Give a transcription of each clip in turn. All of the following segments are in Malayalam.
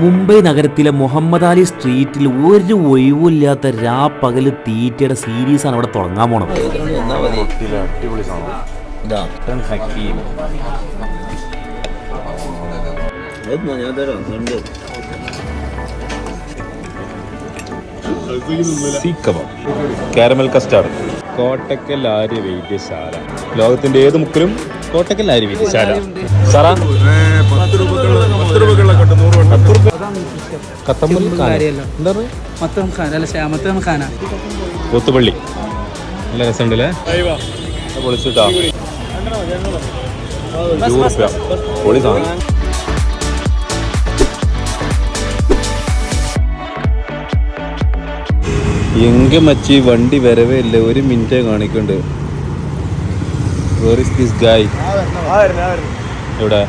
മുംബൈ നഗരത്തിലെ മുഹമ്മദ് അലി സ്ട്രീറ്റിൽ ഒരു ഒഴിവില്ലാത്ത രാ പകൽ തീറ്റയുടെ സീരീസ് ആണ് ഇവിടെ തുടങ്ങാൻ പോണത്. അടിപൊളി സാധനം കാരമൽ കസ്റ്റാർഡ്. കോട്ടക്കൽ ആര്യ വൈദ്യശാല. ലോകത്തിന്റെ ഏത് മുക്കിലും കോട്ടക്കൽ ആര്യ വൈദ്യശാല. സാറാ? പത്ത് രൂപ പറയുക മത്തം ഖാൻ അല്ല ശ്യാമത്തം ഖാന. പോത്തുപള്ളി. നല്ല രസമുണ്ടല്ലേ? പൊളിച്ചിട്ടാ. ഇരുപത് റുപ്യ പൊളി സാധനം. എങ്ക മച്ചി വണ്ടി വരവേ ഇല്ല. ഒരു മിനിറ്റ് കാണിക്കുന്നുണ്ട് വേർ ഇസ് ദിസ് ഗായ് എവിടെ?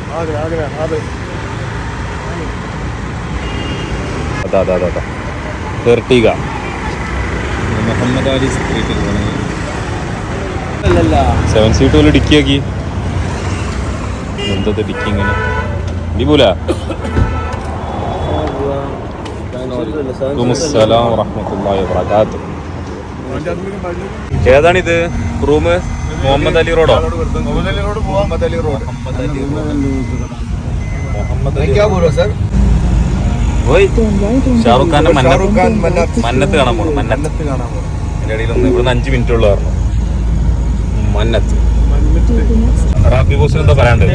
അതാ അതാ അതാ അതാ എർട്ടിക മുഹമ്മദ് അലി സ്ട്രീറ്റിൽ സെവൻ സീറ്റ് പോലെ ഡിക്കിയാക്കി എന്തത് ഡിക്കി ഇങ്ങനെ? അടിപൊല അസ്സലാം വറഹ്മത്തുള്ളാഹി വബറകാത്ത്. ഏതാണിത്? റൂം? മുഹമ്മദ് അലി റോഡോ? മുഹമ്മദ് അലി റോഡ് മുഹമ്മദ് അലി ഓയ് ഷാറുഖ് ഖാന്റെ മന്നത്ത് മന്നത്ത് കാണാൻ പോണം. മന്നത്ത് കാണാൻ ഇടയിൽ ഒന്ന് ഇവിടുന്ന് അഞ്ച് മിനിറ്റ് ഉള്ളു പറഞ്ഞു. മന്നത്ത്. റാഫി ബോസിന് എന്താ പറയാണ്ട്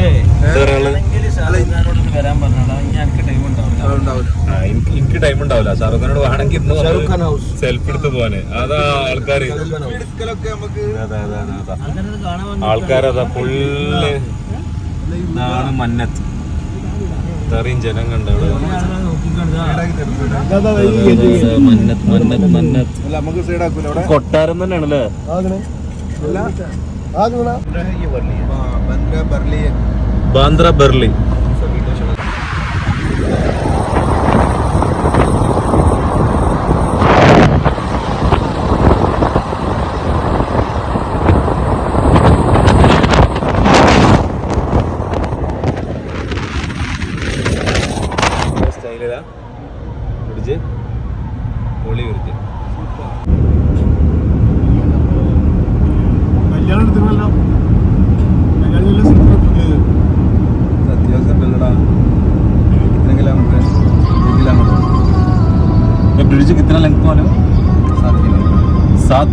എനിക്ക് ടൈം ഉണ്ടാവില്ല. ഷാറുഖ് ഖാനോട് വേണമെങ്കിൽ ഇന്ന് സെൽഫി എടുത്ത് പോവാന്. അതാ ആൾക്കാര്. അതെ, അതെ, അതെ, അതാ. ആൾക്കാരതാ ഫുള്ള് ഇതാണ് മന്നത്ത്. ഇത്രയും ജനം കണ്ട കൊട്ടാരം തന്നെയാണല്ലേ? ബാന്ദ്ര ബെർലി സ്റ്റൈലിലാ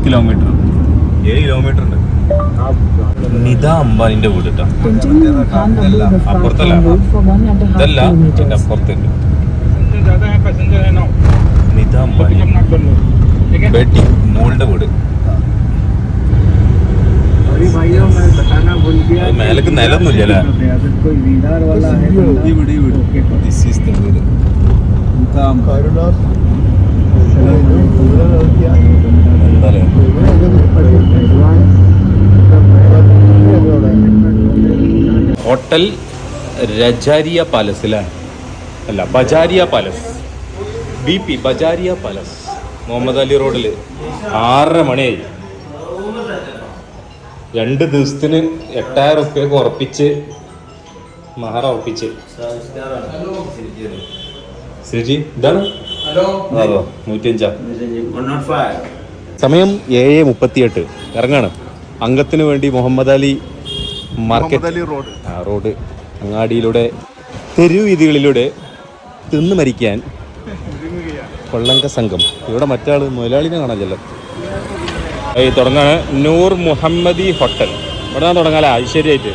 കിലോമീറ്റർ ഏഴ് കിലോമീറ്റർ ഉണ്ട്. നിത അംബാനിന്റെ വീട് കേട്ടോ അപ്പുറത്തല്ല. ഇതല്ല എന്റെ അപ്പുറത്തുണ്ട് നിത അംബാനി. ബെഡി മോളുടെ വീട്. മേലക്ക് നിലൊന്നുമില്ല അല്ലേ ദിസ് ഈസ് ദ വീട്. ഹോട്ടൽ രജാരിയ പാലസ് അല്ലേ അല്ല ബജാരിയ palace. B P ബജാരിയ palace. Muhammad Ali റോഡിൽ ആറര മണിയായി. രണ്ട് ദിവസത്തിന് എട്ടായിരം റുപ്യക്ക് ഉറപ്പിച്ച് മഹറ ഉറപ്പിച്ച്. ശ്രീജി ഇതാണ്? അതോ നൂറ്റിയഞ്ചാ. സമയം ഏഴ് മുപ്പത്തിയെട്ട്. ഇറങ്ങാണ്. അംഗത്തിന് വേണ്ടി മുഹമ്മദ് അലി മാർക്കറ്റ് റോഡ്. ആ റോഡ്. അങ്ങാടിയിലൂടെ തെരുവീതികളിലൂടെ തിന്ന് മരിക്കാൻ കൊള്ളങ്ക സംഘം. ഇവിടെ മറ്റാൾ മുതലാളിനെ കാണാനില്ലല്ലോ. ഈ തുടങ്ങാണ്. നൂർ മുഹമ്മദി ഹോട്ടൽ. ഇവിടെ ഞാൻ തുടങ്ങാല ഐശ്വര്യമായിട്ട്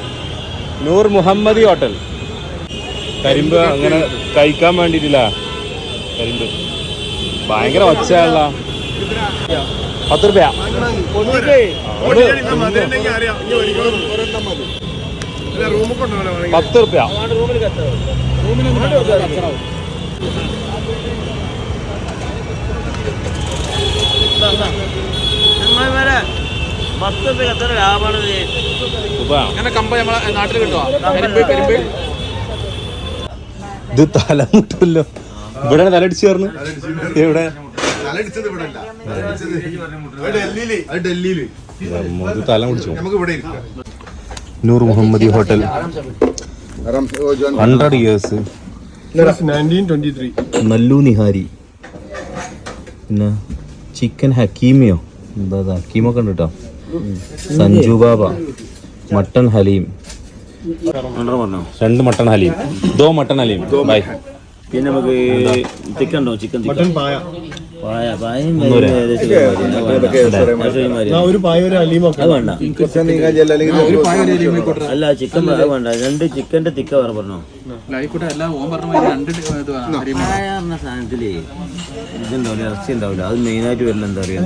നൂർ മുഹമ്മദി ഹോട്ടൽ. കരിമ്പ് അങ്ങനെ കഴിക്കാൻ വേണ്ടിയിട്ടില്ല. കരിമ്പ്. ഭയങ്കര ഒച്ചയുള്ള പത്ത് രൂപ പത്ത് റുപ്യ. അങ്ങനെ കമ്പ നമ്മളെ നാട്ടിൽ കിട്ടുക കരിമ്പ് കരിമ്പ്. ഇത് തലമുട്ടല്ലോ. ഇവിടെ തലടിച്ചു ചേർന്ന് എവിടെ? തലടിച്ചത് ഇവിടെ അല്ല ഡൽഹിയിൽ. അത് ഡൽഹിയിൽ. തല പിടിച്ചു? നമുക്ക് ഇവിടെ ഇരിക്കാം. Noor Muhammadi hotel. Hundred years നല്ലു nihari. പിന്നെ ചിക്കൻ ഹക്കീമിയോ? എന്താ? ഹക്കീമൊക്കെ ഉണ്ട് കേട്ടോ. സഞ്ജു ബാബ മട്ടൺ ഹലീം. രണ്ട് മട്ടൺ ഹലീം. ദോ മട്ടൺ ഹലീം. ബൈ. പിന്നെ നമുക്ക് ചിക്കൻ ഉണ്ടോ? ചിക്കൻ മട്ടൻ അല്ല ചിക്കൻ വേണ്ട. രണ്ട് ചിക്കന്റെ തിക്ക വേറെ പറഞ്ഞോ? സാധനത്തിൽ ഇതുണ്ടാവില്ല ഇറച്ചി ഉണ്ടാവില്ല. അത് മെയിനായിട്ട് വരില്ല എന്താ പറയാ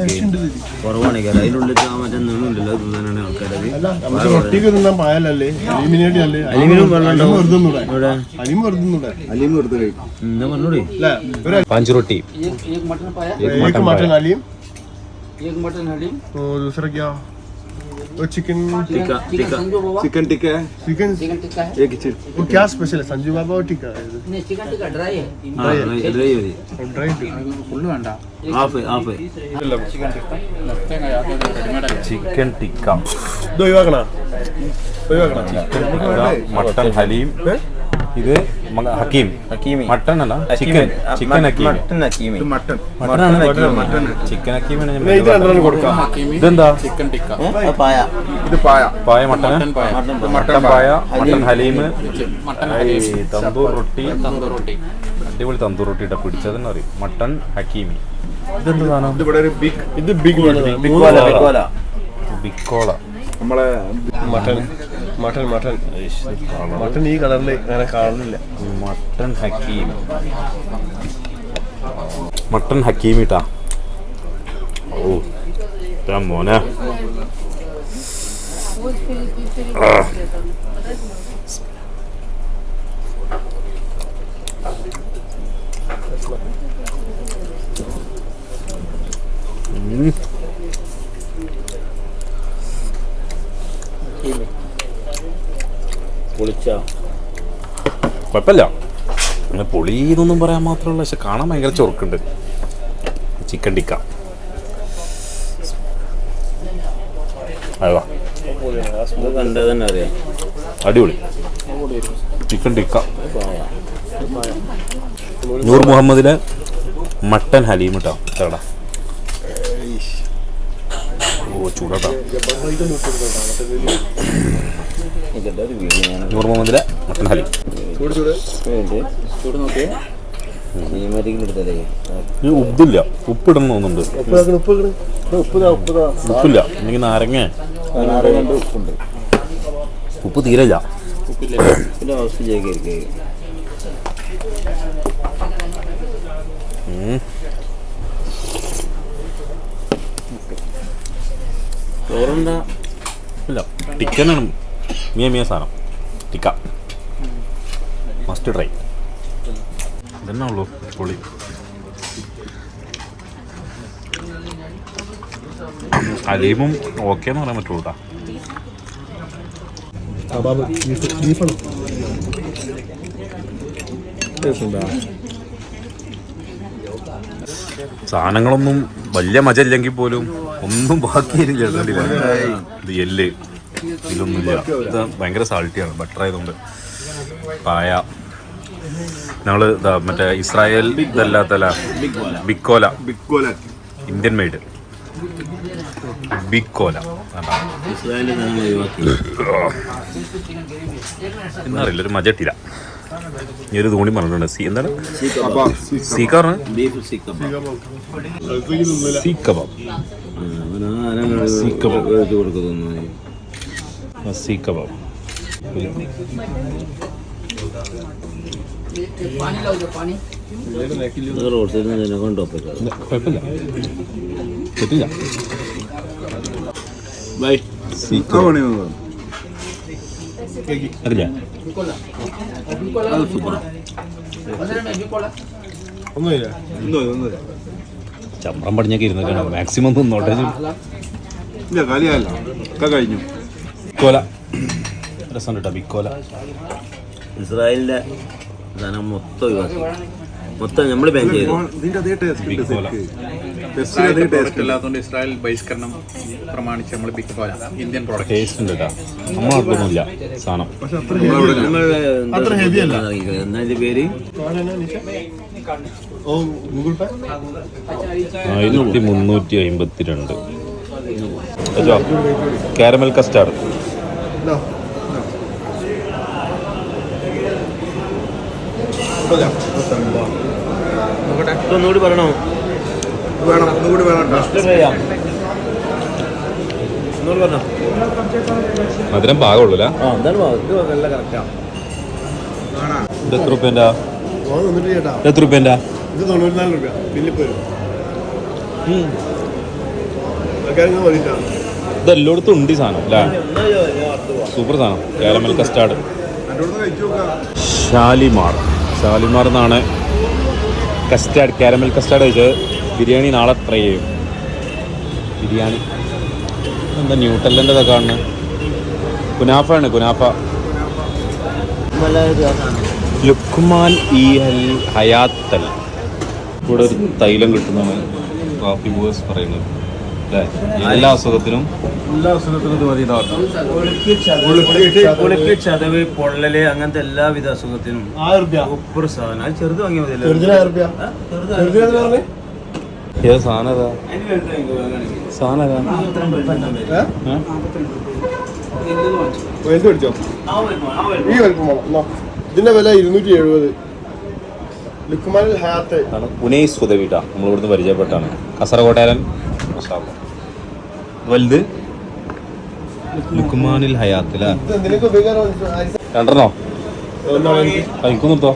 കുറവാണെങ്കിൽ അതിനുള്ളിൽ ആ മറ്റേ നീളുണ്ടല്ലോ അത് തിന്നാനാണ് ആൾക്കാരത് അലിമിനും വെള്ളം അലീം വെറുതെ? ഇവിടെ അലീം വെറുതെ തിന്നൂടെ? അലീം വെറുതെ കഴിക്കും എന്താ പറഞ്ഞൂടെ അല്ലേ ഒരു പാഞ്ച് റൊട്ടി एक एक मटन पाया एक मटन हलीम एक मटन हलीम और दूसरा क्या और चिकन टिक्का टिक्का संजू बाबा चिकन टिक्का है चिकन चिकन टिक्का है एक ही चीज वो क्या स्पेशल है संजू बाबा और टिक्का है नहीं चिकन टिक्का ड्राई है ആ ഡ്രൈ മതി और ड्राई टिक्का ഫുള്ള് വേണ്ട ഹാഫ് ഹാഫ് ചിക്കൻ ടിക്ക തേങ്ങ റെഡിമേഡ് ആയി ചിക്കൻ ടിക്ക ഇത് ഒഴിവാക്കണ ഒഴിവാക്കണ മട്ടൺ ഹലീം ഇത് ഹക്കീം ഹക്കീമി മട്ടൺ അല്ല ചിക്കൻ ചിക്കൻ ഹക്കീമി മട്ടൺ ഹക്കീമി മട്ടൺ മട്ടൺ ചിക്കൻ ഹക്കീമിന് ഇതെന്താ ചിക്കൻ ടിക്ക പായ ഇത് paya paya mutton mutton paya mutton haleem tandoor roti അടിപൊളി തന്തൂർ റൊട്ടി ഇട്ട പിടിച്ചതെന്ന് പറയും മട്ടൺ ഹക്കീമി ഇതെന്ത് സാധനം ഇത് ബിഗ് ബിഗ് ബിഗ് കോള നമ്മളെ മട്ടൺ മട്ടൺ മട്ടൺ മട്ടൻ ഈ കളറിൽ അങ്ങനെ കാണുന്നില്ല. മട്ടൺ ഹക്കീം. മട്ടൺ ഹക്കീം ഇട്ടാ. ഓ മോനെ. ആ. പൊളിച്ച കുഴപ്പമില്ല. അങ്ങനെ പൊളി എന്നൊന്നും പറയാൻ മാത്രമല്ല പക്ഷെ കാണാൻ ഭയങ്കര ചൊറുക്കുണ്ട്. ചിക്കൻ ടിക്ക അടിപൊളി. ചിക്കൻ ടിക്ക നൂർ മുഹമ്മദിലെ മട്ടൻ ഹലീം കേട്ടോ കേടാ ഓ ചൂടാട്ടാ. നൂർ മുഹമ്മദിലെ മട്ടൻ ഹലി. ഈ ഉപ്പില്ല. ഉപ്പിടണം തോന്നുന്നുണ്ട്. ഉപ്പില്ല. എനിക്ക് നാരങ്ങ. ഉപ്പ് തീരല്ല. ചോറുണ്ടാ ഇല്ല. ടിക്കനാണ് മിയ മിയ സാധനം ടിക്ക മസ്റ്റ് ട്രൈ ഇതന്നെ ഉള്ളൂ പൊളി. അലീമും ഓക്കെ എന്ന് പറയാൻ പറ്റുള്ളൂ കേട്ടോ കബാബ് ബീഫ് ബീഫാണ് സാധനങ്ങളൊന്നും വലിയ മജ ഇല്ലെങ്കിൽ പോലും ഒന്നും ബാക്കിയില്ല ഇത് എല്ല്. ഇതിലൊന്നുമില്ല. ഇത് ഭയങ്കര സാൾട്ടിയാണ് ബട്ടർ ആയതുകൊണ്ട്. പായ. ഞങ്ങൾ ഇതാ മറ്റേ Israel ഇതല്ലാത്തല്ല big cola. Big cola Indian made. Big cola. എന്നറിയില്ല ഒരു മജ ഇട്ടില്ല. ഈ ഒരു തൂണി പറഞ്ഞിട്ടുണ്ട് സി എന്താണ്? സീക്കാറാണ് സീക്കബ ബീഫ് സിക്കപ്പ സീ കബാബ് ചമ്പ്രം റോഡ് സൈഡിൽ നിന്ന് കുഴപ്പമില്ല ബൈ. അതില്ല ഒന്നുമില്ല. ചമ്രം പടിഞ്ഞൊക്കെ ഇരുന്നൊക്കെയാണ് മാക്സിമം തിന്നോട്ടെ ഇല്ല കളിയല്ല ഒക്കെ കഴിഞ്ഞു. ബിക്കോല രസം കേട്ടോ ബിക്കോല ഇസ്രായേലിന്റെ സാധനം മൊത്തം ഒഴിവാക്കി. മൊത്തം നമ്മൾ ബാൻ ചെയ്തു. ഇതിന്റെ അതേ ടേസ്റ്റ് ബിക്കോല ഇസ്രായേലിന്റെ പ്രോഡക്റ്റ് അല്ലാത്തതുകൊണ്ട് ഇസ്രായേൽ ബഹിഷ്കരണം പ്രമാണിച്ച് നമ്മൾ ബിഗ് പോല ഇന്ത്യൻ പ്രോഡക്റ്റ് ടേസ്റ്റ് ഉണ്ട് കേട്ടോ നമ്മ നടത്തൊന്നുമില്ല സാധനം. അത്ര ഹെവി അല്ല. എന്താ ഇതിന്റെ പേര്? ഓ ഗൂഗിൾ പേ ആയിരത്തി മുന്നൂറ്റി അമ്പത്തി രണ്ട് കാരമൽ കസ്റ്റാർഡ് No. ഒന്നുകൂടി പറയണോ? വേണം ഒന്നുകൂടി വേണം കേട്ടോ. ഒന്നുകൂടി പറഞ്ഞോ. മധുരം പാകമുള്ളൂല ആ എന്താണ് ഇത് നല്ല കറക്റ്റാ ഇത് എത്ര റുപ്യന്റെ എത്ര റുപ്യന്റെ ഇത് തൊണ്ണൂറ്റിനാല് ഉണ്ട് ഈ സാധനം അല്ലേ? സൂപ്പർ സാധനം. Caramel custard. ഷാലിമാർ. ഷാലിമാർ എന്നാണ് കസ്റ്റാർഡ് കാരമൽ കസ്റ്റാർഡ് കഴിച്ചത്. ബിരിയാണി നാളെ ട്രൈ ചെയ്യും. ബിരിയാണി. എന്താ ന്യൂട്ടല്ലന്റെ കാണുന്നത്? കുനാഫാണ് കുനാഫ. ലുക്മാൻ ഈ ഹൽ ഹയാത്തൽ. ഇവിടെ ഒരു തൈലം കിട്ടുന്നതാണ്. കാപ്പി ബോസ് പറയുന്നത്. എല്ലാ അസുഖത്തിനും? എല്ലാ അസുഖത്തിനും ഇത് മതി ചതവ് പൊള്ളൽ അങ്ങനത്തെ എല്ലാവിധ അസുഖത്തിനും സൂപ്പർ സാധനം. അത് ചെറുത് വാങ്ങിയാൽ മതിയല്ലോ? പറഞ്ഞേ ഏത് സാധനം. സാധനം? വലുത്. ഈ വലിപ്പം. ഇതിന്റെ വില ഇരുന്നൂറ്റി എഴുപത്. ഹയാത്ത് ഇതാണ് പുനൈസ് ഉദവിട്ട നമ്മൾ ഇവിടുന്ന് പരിചയപ്പെട്ടാണ്. മസാല വലുത്. ലുക്കുമാനിൽ ഹയാത്തില? രണ്ടെണ്ണോ? എനിക്ക്. നിർത്തോ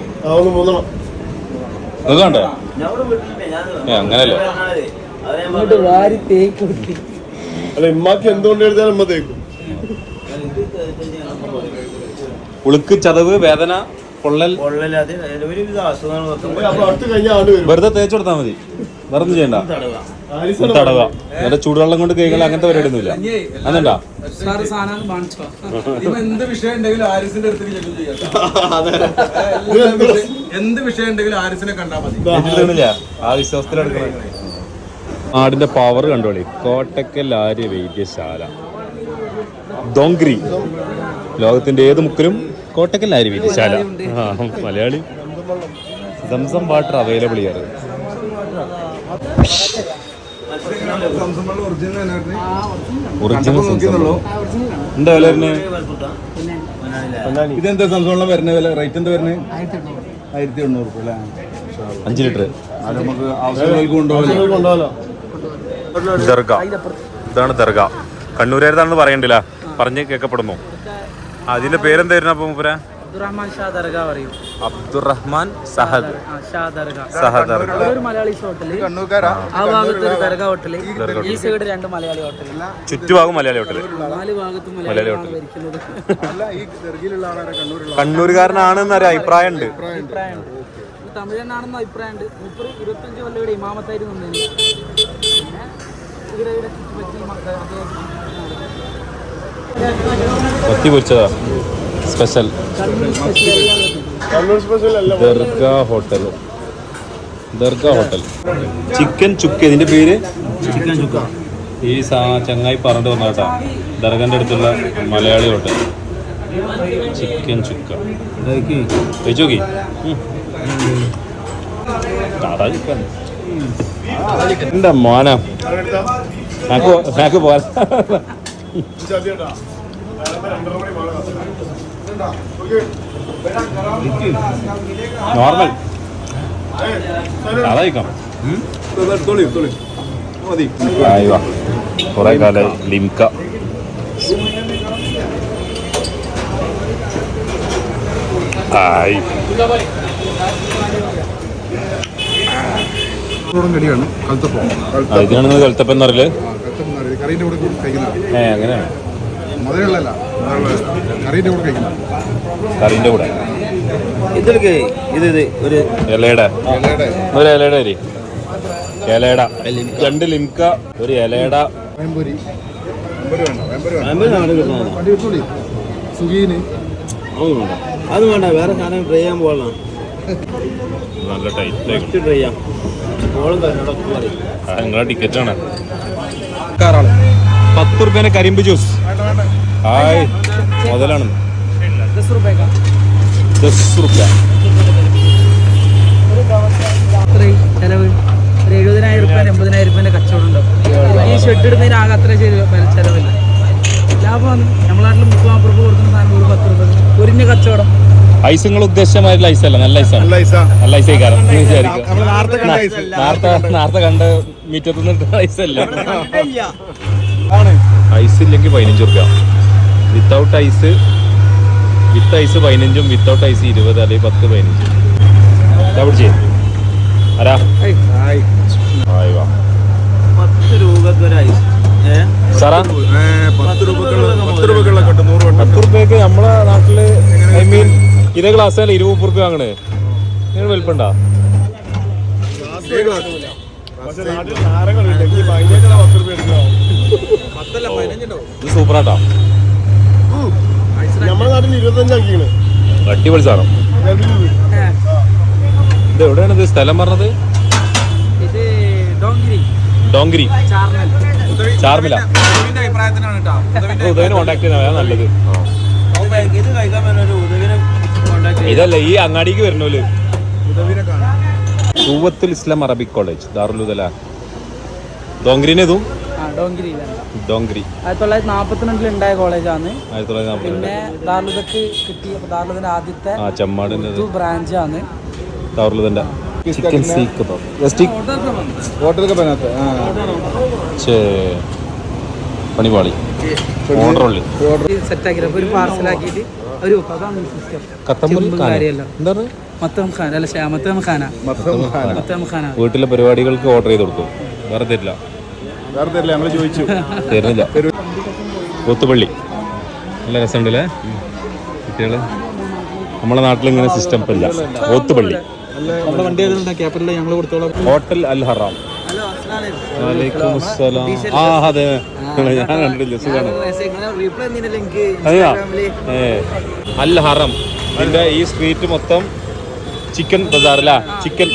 ഏ, അങ്ങനല്ലേ? അവരെ ഞാൻ പറഞ്ഞു. അല്ല ഇമ്മാക്ക് എന്തുകൊണ്ട് എഴുതാൻ അമ്മ തേക്കും. ഉളുക്ക് ചതവ് വേദന പൊള്ളൽ. വെറുതെ തേച്ചു കൊടുത്താൽ മതി. വേറെ ഒന്നും ചെയ്യണ്ട തടവുക എന്നിട്ട് ചൂടുവെള്ളം കൊണ്ട് കഴിക്കല അങ്ങനത്തെ പരിപാടി ഒന്നുമില്ല ഇപ്പൊ എന്ത് വിഷയം ഉണ്ടെങ്കിലും ആരിസിന്റെ അടുത്തേക്ക് ചെല്ലും ചെയ്യാം. എന്ത് എന്ത് വിഷയം ഉണ്ടെങ്കിലും ആരിസിനെ കണ്ടാൽ മതി. ആ വിശ്വാസത്തിലെടുക്കണം ആടിന്റെ പവർ കണ്ടോളി. കോട്ടക്കൽ ആര്യ വൈദ്യശാല. ദോങ്ക്രി ലോകത്തിന്റെ ഏത് മുക്കിലും കോട്ടക്കൽ ആര്യ വൈദ്യശാല. ആ മലയാളി. സംസം വാട്ടർ അവൈലബിൾ ചെയ്യാറ്. ഒറിജിനൽ സംസം എന്താ വില വരുന്നത് ഇതെന്താ സംസോളം വരുന്ന? വില റേറ്റ് എന്താ വരുന്നത് ആയിരത്തി എണ്ണൂറ് രൂപ അല്ലേ? അഞ്ച് ലിറ്റർ. അത് നമുക്ക് ആവശ്യങ്ങൾക്ക് കൊണ്ടുപോകാം കൊണ്ടുപോകാലോ. ദർഗ. ഇതാണ് ദർഗ. കണ്ണൂരേതാണെന്ന് പറയണ്ടില്ല പറഞ്ഞ് കേൾക്കപ്പെടുന്നു. അതിന്റെ പേരെന്തായിരുന്നു അപ്പൊ മൂപ്പര? അബ്ദുറഹ്മാൻ ഷാ ദർഗ പറയും. അബ്ദുറഹ്മാൻ സഹദ് ഷാ ദർഗ. സഹദ് ദർഗ ഒരു മലയാളി ഹോട്ടൽ ആ ഭാഗത്ത് ഒരു ദർഗ ഹോട്ടൽ ഈ സൈഡ് രണ്ട് മലയാളി ഹോട്ടൽ ചുറ്റുഭാഗം മലയാളി ഹോട്ടൽ നാല് ഭാഗത്തും മലയാളി ഹോട്ടൽ. അല്ല ഈ ദർഗിയിലുള്ള ആളാരെ? കണ്ണൂരുള്ള കണ്ണൂരുകാരനാണെന്ന് ഒരു അഭിപ്രായം ഉണ്ട് തമിഴനാണെന്ന് അഭിപ്രായം ഉണ്ട് മുപ്പത് ഇരുപത്തഞ്ച് കൊല്ലം ഇവിടെ ഇമാമത്തായിട്ട് പിന്നെ ഇവിടെ ഇവിടെ ചുറ്റിപ്പറ്റി മക്കൾ കൊത്തി പൊരിച്ചതാ സ്പെഷ്യൽ. കണ്ണൂർ സ്പെഷ്യൽ അല്ല Dargah hotel. Dargah hotel. Chicken chukka ഇതിന്റെ പേര്? ചിക്കൻ ചുക്ക. ഈ സാ ചങ്ങായി പറഞ്ഞിട്ട് വന്നാട്ടാ ദർഗന്റെ അടുത്തുള്ള മലയാളി ഹോട്ടൽ. ചിക്കൻ ചുക്ക. കഴിച്ചു നോക്കി. എന്താ മോന? പോകാൻ നോർമൽ. അതായിക്കാം കുറെ കാലം ലിംക ആയി. ചോറും കടിയാണ്. കൽത്തപ്പം. ആ, ഇതിനാണ് കൽത്തപ്പം എന്ന് പറയൽ? കൂടെ കഴിക്കുന്നത്. ഏ അങ്ങനെയാണ്. മധുരമുള്ളതല്ല. കറീന്റെ കൂടെ കൂടെ? ഇതിലേക്ക് ഇത് ഇത് ഒരു ഇലയുടെ. ഇലയുടെ. ഒരു ഇലയുടെ അരി. ഇലയുടെ. രണ്ട് ലിംക ഒരു ഇലയുടെ. അത് വേണ്ട വേറെ സാധനം ട്രൈ ചെയ്യാൻ പോകണം. നല്ല ടൈറ്റ് ട്രൈ ചെയ്യാം. നിങ്ങളെ ടിക്കറ്റ് ആണ്. പത്ത് റുപ്യേനെ കരിമ്പ് ജ്യൂസ് ഹായ്. മുതലാണ്. ചെലവ്. ഒരു എഴുപതിനായിരം റുപ്യ എൺപതിനായിരം റുപ്യന്റെ കച്ചവടം ഉണ്ടാവും ഈ ഷെഡ് ഇടുന്നതിന് ആകെ അത്ര ചെയ്ത് ചെലവില്ല. ലാഭമാണ്. നമ്മളെ നാട്ടിൽ മുപ്പത് നാൽപ്പത് രൂപ കൊടുക്കുന്ന സാധനം ഒരു പത്ത് രൂപ ഒരിഞ്ഞ കച്ചവടം. ഐസ് നിങ്ങൾ ഉദ്ദേശമായിട്ടുള്ള ഐസ് അല്ല നല്ല ഐസാണ്. നല്ല ഐസ? നമ്മൾ നേരത്തെ കണ്ട നേരത്തെ നിന്ന് ഐസ് അല്ല. ആണ് ഐസ് ഇല്ലെങ്കിൽ പതിനഞ്ച് റുപ്യ. വിത്തൗട്ട് ഐസ് വിത്ത് ഐസ് പതിനഞ്ചും വിത്തൗട്ട് ഐസ് ഇരുപത് അല്ലെങ്കിൽ പത്ത് പതിനഞ്ച്. പിടിച്ചേ. ആരാ? ഹായ്. വാ. പത്ത് രൂപക്ക് ഒരു ഐസ് സാറാ? പത്ത് നമ്മളെ നാട്ടിൽ ഐ മീൻ ഇതേ ഗ്ലാസ് അല്ല ഇരുപത് റുപ്യ വാങ്ങണേ. നിങ്ങൾ വലിപ്പുണ്ടാ ഇത് സൂപ്പറാട്ടാ നമ്മുടെ നാട്ടിൽ ഇരുപത്തഞ്ചാക്കിയാണ് അടിപൊളി സാധനം. ഇത് എവിടെയാണ് ഇത് സ്ഥലം പറഞ്ഞത്? ഇത് ഡോങ്കിരി. ചാർമില. ഉദയന് കോണ്ടാക്ട് ചെയ്യുന്ന നല്ലത്. ഉദവിനെ ഇതല്ല ഈ അങ്ങാടിക്ക് വരണോൽ തൂവത്തുൽ ഇസ്ലാം അറബിക് കോളേജ് ദാറുലുദല ഡോങ്കരിനെ ഇതും ആ ഡോങ്കിരി ആയിരത്തി തൊള്ളായിരത്തി നാൽപ്പത്തിരണ്ടിൽ ഉണ്ടായ കോളേജാണ്. പിന്നെ ദാർലുദക്ക് കിട്ടിയ ദാർലുദിന്റെ ആദ്യത്തെ ചെമ്മാടിന്റെ ബ്രാഞ്ച് ആണ് ബ്രാഞ്ചാണ്. ദാറുലുദന്റെ ചിക്കൻ സീക്ക് പണിപാളി. ഓർഡർ ഉള്ളി. സെറ്റ് ആക്കി ഒരു ഒരു ഖാന. മത്തം ഖാന. വീട്ടിലെ പരിപാടികൾക്ക് ഓർഡർ ചെയ്ത് കൊടുക്കും വേറെ തരില്ല വേറെ തരില്ല ചോദിച്ചു. തരുന്നില്ല. കൊത്തുപള്ളി നല്ല രസമുണ്ട് അല്ലേ കുട്ടികൾ. നമ്മളെ നാട്ടിൽ ഇങ്ങനെ സിസ്റ്റം ഇപ്പം ഇല്ല കൊടുത്തോളാം. Hotel Al Haram. ആ അതെ. ഞാൻ കണ്ടിട്ടില്ല. അതെയാ? ഏ. അൽ ഹറം. ഇതിന്റെ ഈ സ്ട്രീറ്റ് മൊത്തം ചിക്കൻ ബസാറല്ല അല്ല ചിക്കൻ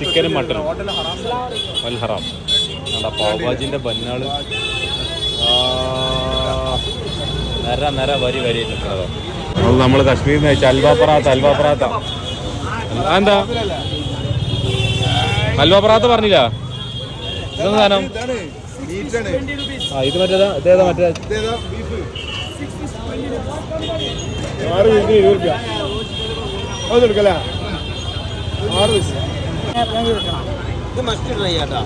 ചിക്കന് മട്ടന് അൽ ഹറാം. കണ്ടാ പാവഭാജിന്റെ ബന്നാൾ. നര നര നിര വരി വരി നിൽക്കുന്നതോ. അത് നമ്മൾ കശ്മീരിൽ നിന്ന് വെച്ചാൽ അൽവ പറാത്ത അൽവ പറാത്ത. എന്താ? അൽവ പറാത്ത പറഞ്ഞില്ല. ഇതെന്താ സാധനം? ആ ഇത് മറ്റേതാ ഇതേതാ മറ്റേ? ഇതേതാ ബീഫ് ആറ് പീസിന് ഇരുപത് റുപ്യ. അത് എടുക്കല ആറ് പീസ് ഇത് മസ്റ്റ് ട്രൈ ആട്ടാ.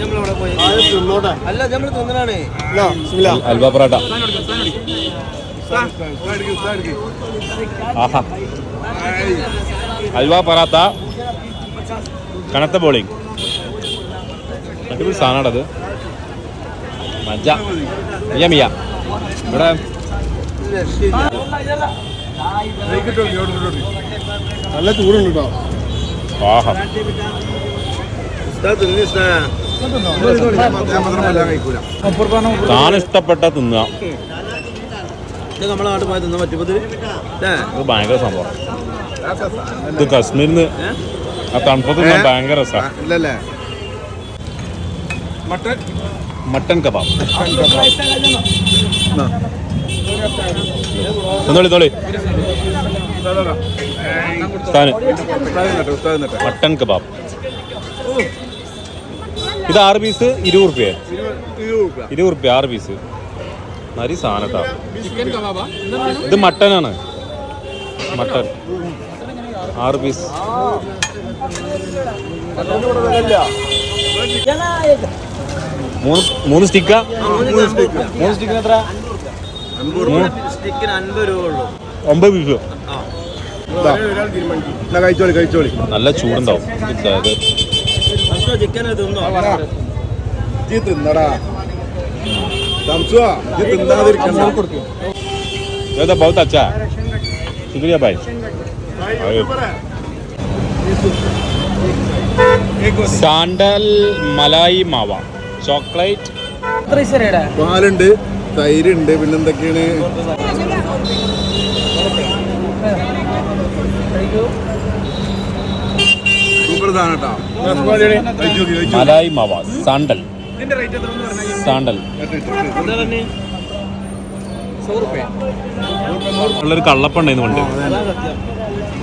നമ്മളിവിടെ പോയി. തിന്നോട്ടെ. അല്ല നമ്മൾ ബിസ്മില്ല അൽവ പറാട്ട. ആഹാ. അൽവ പറാത്ത കനത്ത ബോളിങ് അടിപൊളി സാധനമാണത്. മജ മിയ മിയ. ഇവിടെ. നല്ല ചൂടുണ്ട് കേട്ടോ ആഹാ. താൻ ഇഷ്ടപ്പെട്ട തിന്നുക നമ്മളെ നാട്ടിൽ പോയി തിന്നാൻ പറ്റുമ്പോൾ ഭയങ്കര സംഭവം. ഇത് കശ്മീരിന്ന് ആ തണുപ്പത്ത് തിന്നാൻ ഭയങ്കര രസമാണ് മട്ടൻ? കബാബ്. തിന്നോളി തോളി മട്ടൻ കബാബ്. ഇത് ആറ് പീസ് ഇരുപത് റുപ്യ ഇരുപത് റുപ്യ ആറ് പീസ് നരി സാധനം കേട്ടോ ഇത് മട്ടനാണ്. മട്ടൺ. ആറ് പീസ് മൂന്ന് മൂന്ന് സ്റ്റിക്കാ മൂന്ന്? സ്റ്റിക്കിന് എത്ര ഒമ്പത് പീസോ കഴിച്ചോളി കഴിച്ചോളി. നല്ല ചൂടുണ്ടാവും. അതായത് സാണ്ടൽ മലായി മാവ. ചോക്ലേറ്റ്. പാലുണ്ട് തൈരുണ്ട് പിന്നെന്തൊക്കെയാണ്? മലായി മാവ സാണ്ടൽ. സാണ്ടൽ. ഉള്ളൊരു കള്ളപ്പുണ്ടായിരുന്നു പണ്ട്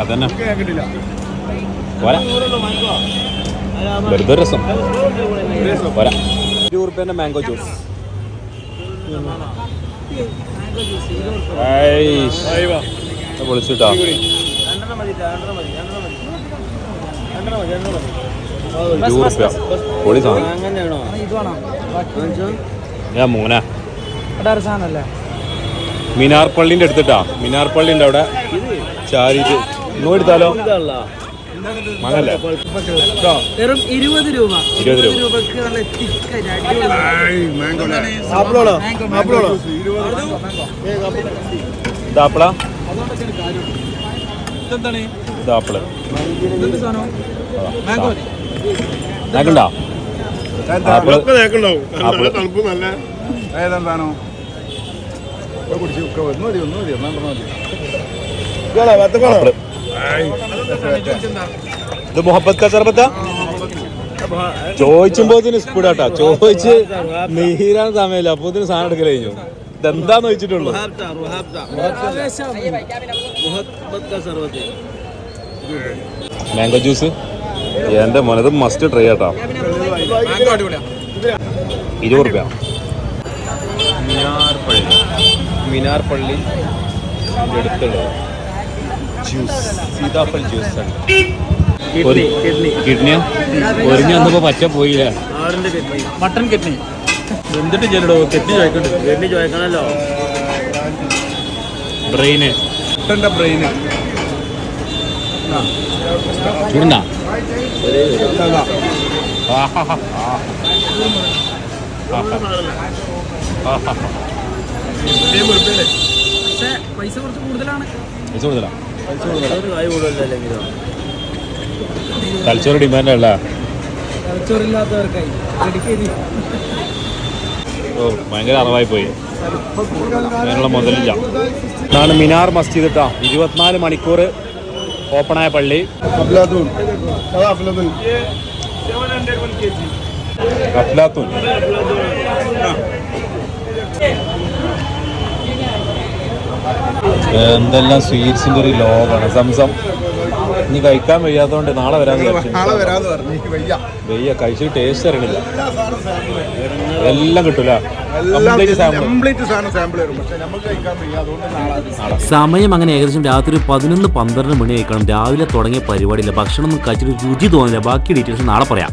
അതന്നെ. പോരാ. വെറുതെ രസം. പോരാ. ഇരുപത് റുപ്യന്റെ മാംഗോ ജ്യൂസ് പൊളിച്ചിട്ടാ ഇരുപത് റുപ്യ പൊളി സാധനം. അങ്ങനെയാണോ? ഇത് വേണം. ബാക്കി ഞാൻ മൂന്നാ ഇവിടെ ഒരു സാധനമല്ലേ മിനാർ പള്ളിന്റെ അടുത്തിട്ടാ. മിനാർ പള്ളിന്റെ അവിടെ. വെറും ഇരുപത് രൂപ. ഇരുപത് രൂപ. രൂപക്ക് നല്ല ഇതാപ്പിൾ. എന്ത് സാധനം? നാക്കുണ്ടോ ആപ്പിൾ. ആപ്പിൾ. നല്ല തണുപ്പ് നല്ല ഏതെന്താണോ? കുടിച്ച് ഒക്കെ ഒന്ന് മതി ഒന്ന് മതി ഒന്നാം മതി. വേണോ പത്ത് ഇത് മുഹബത്ത് കച്ചറബത്ത ചോദിച്ചുമ്പോ സ്പീഡാട്ടാ. ചോദിച്ച് നീരാൻ സമയമില്ല. അപ്പൊ സാധനം എടുക്കൽ കഴിഞ്ഞു. ഇതെന്താന്ന് വെച്ചിട്ടുള്ളൂ? മാംഗോ ജ്യൂസ് എന്റെ മനത് മസ്റ്റ് ട്രൈ ആട്ടാ. ഇരുപത് റുപ്യ. മിനാർ പള്ളി. മിനാർ പള്ളി. ജ്യൂസ് സീതാഫൽ ജ്യൂസ് ആണ്. കിഡ്നിയാ? ഒരിഞ്ഞ വന്നപ്പോ പറ്റ പോയില്ല? Mutton kidney. എന്തിട്ട് ചെല്ലടോ കെട്ടി ചോദിക്കണ്ട് കെട്ടി ചോദിക്കണല്ലോ ബ്രെയിന്. എന്റെ ബ്രെയിന്? ചൂടുണ്ടാ? പക്ഷേ പൈസ കുറച്ച് കൂടുതലാണ്. പൈസ തലച്ചോറ് ഡിമാൻഡല്ല അല്ല തലച്ചോറില്ലാത്തവർക്കായി. ഭയങ്കര അറിവായി പോയി അതിനുള്ള മുതലില്ല. ഇതാണ് മിനാർ മസ്ജിദ് കേട്ടോ ഇരുപത്തിനാല് മണിക്കൂർ ഓപ്പണായ പള്ളി. അഫ്ലാത്തൂൻ എന്തെല്ലാം സ്വീറ്റ്സിന്റെ ഒരു ലോകമാണ് സംസം. ഇനി കഴിക്കാൻ വയ്യാത്തതുകൊണ്ട് നാളെ വരാൻ നാളെ വരാന്ന് പറഞ്ഞു. വയ്യ. വയ്യ കഴിച്ചിട്ട് ടേസ്റ്റ് അറിയണില്ല. എല്ലാം കിട്ടൂല. കംപ്ലീറ്റ് സാമ്പിൾ കംപ്ലീറ്റ് സാമ്പിൾ വരും. പക്ഷെ നമുക്ക് കഴിക്കാൻ വയ്യ അതുകൊണ്ട് നാളെ സമയം അങ്ങനെ ഏകദേശം രാത്രി പതിനൊന്ന് പന്ത്രണ്ട് മണി ആയിക്കണം രാവിലെ തുടങ്ങിയ പരിപാടിയില്ല. ഭക്ഷണം ഒന്നും കഴിച്ചിട്ട് രുചി തോന്നില്ല. ബാക്കി ഡീറ്റെയിൽസ് നാളെ പറയാം.